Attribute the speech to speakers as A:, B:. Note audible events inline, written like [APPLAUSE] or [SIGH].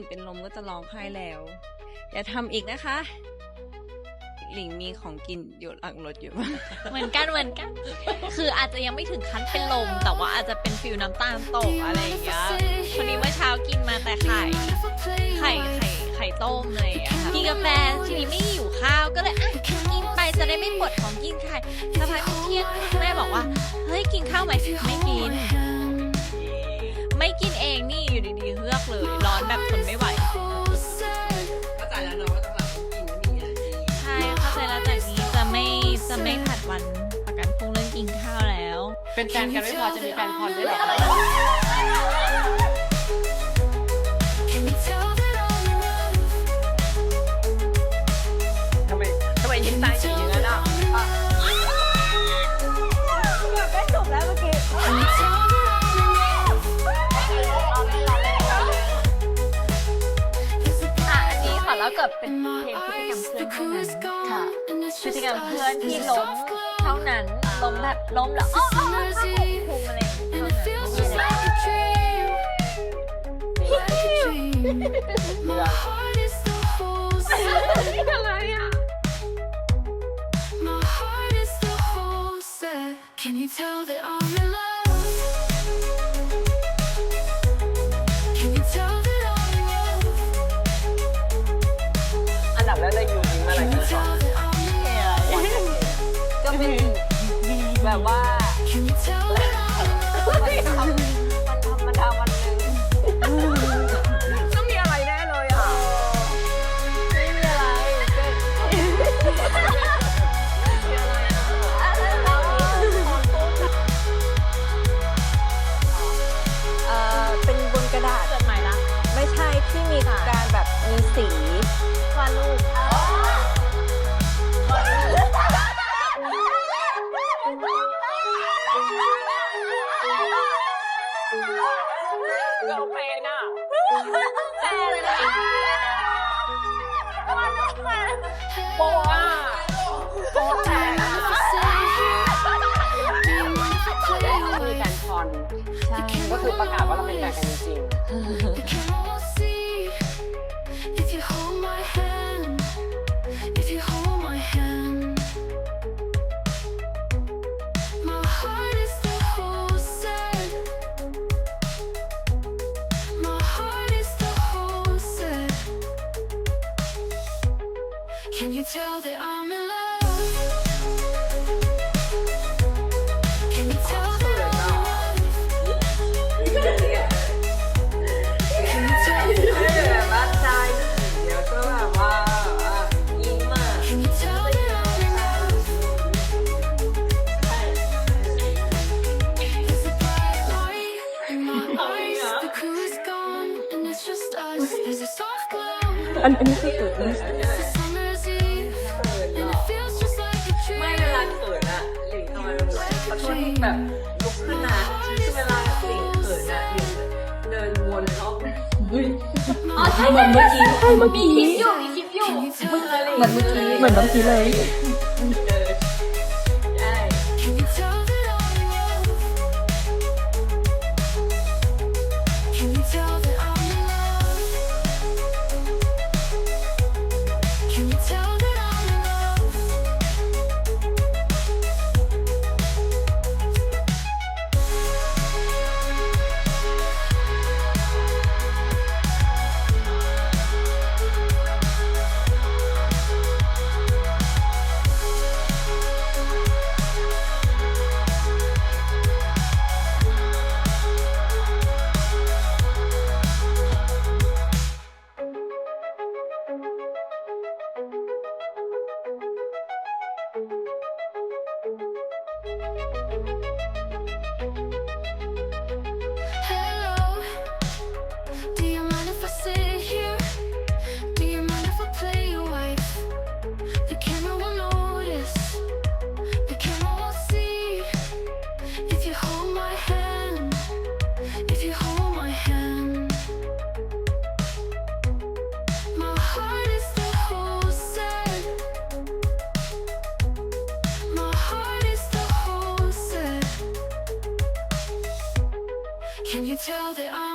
A: นเป็นลมก็จะร้องไห้แล้ว อย่าทำอีกนะคะ หลิงมีของกินอยู่หลังรถอยู่บ้าง
B: เหมือนกันเหมือนกัน คืออาจจะยังไม่ถึงขั้นเป็นลม แต่ว่าอาจจะเป็นฟิลน้ำตาลตกอะไรอย่างเงี้ยคนนี้เมื่อเช้ากินมาแต่ไข่ไข่ไข่ไข่ต้มอะไรอย่างเลยอะค่ะกินกาแฟทีนี้ไม่หิวข้าวก็เลยอะกินไปจะได้ไม่ปวดท้องกินไข่สักพักเที่ยงแม่บอกว่าเฮ้ยกินข้าวไหมไม่กิน ไม่กินเองนี่ อยู่ดีๆเฮือกเลย ร้อนแบบทนไม่ไหว
C: เข้าใจแล้วเนาะว่าต้องหลับต้องกินไม่มีอะไรดี
B: ใช่เข้าใจแล้วจากนี้จะไม่จะไม่ผัดวันประกันพรุ่งเรื่องกินข้าวแล้ว
C: เป็นแฟนกันไม่พอจะมีแฟนคอนด้วยเหรอทำไมทำไมยิ้มตาอย่างนั้
B: กินกับเพื่อนที่ล้มเท่านั้นล้มแบบล้มแล้วอ้ออ้ออ้ออ้อภูมิอะไรอย่างเงี้ยเท่านั้นไม่ได้
A: อะไรอ่ะ
D: Can you tell that I'm in love?
C: แบบว่า เรา
B: เป็
C: นอะ
B: แต่เลย
C: โป๊ะอะโป๊ะแตกอะ
D: Do you mind if I play
C: มี
D: away?
C: การคอน ก็คือประกาศว่าเราเป็นแฟนกันจริง
D: Can Can you tell that I'm in love? Can you tell that I'm in love? Can you tell that
C: ๆแบบว่าใจเดี๋ยวก็แบบว่ายิ้มอ่ะ
D: Can you tell that I'm in love? There's a bright light in my [LAUGHS] eyes. The crew is gone, and it's just us. There's a soft glow.
C: อันนี้คือเกิด เหมือนเมื่
B: อกี้เมื่อกี้คิดอยู่คิดอยู่
D: Can you tell that
C: เหมือนเมื่อกี้ เหมือนเมื่อกี้เลย I'm tell that
D: I'm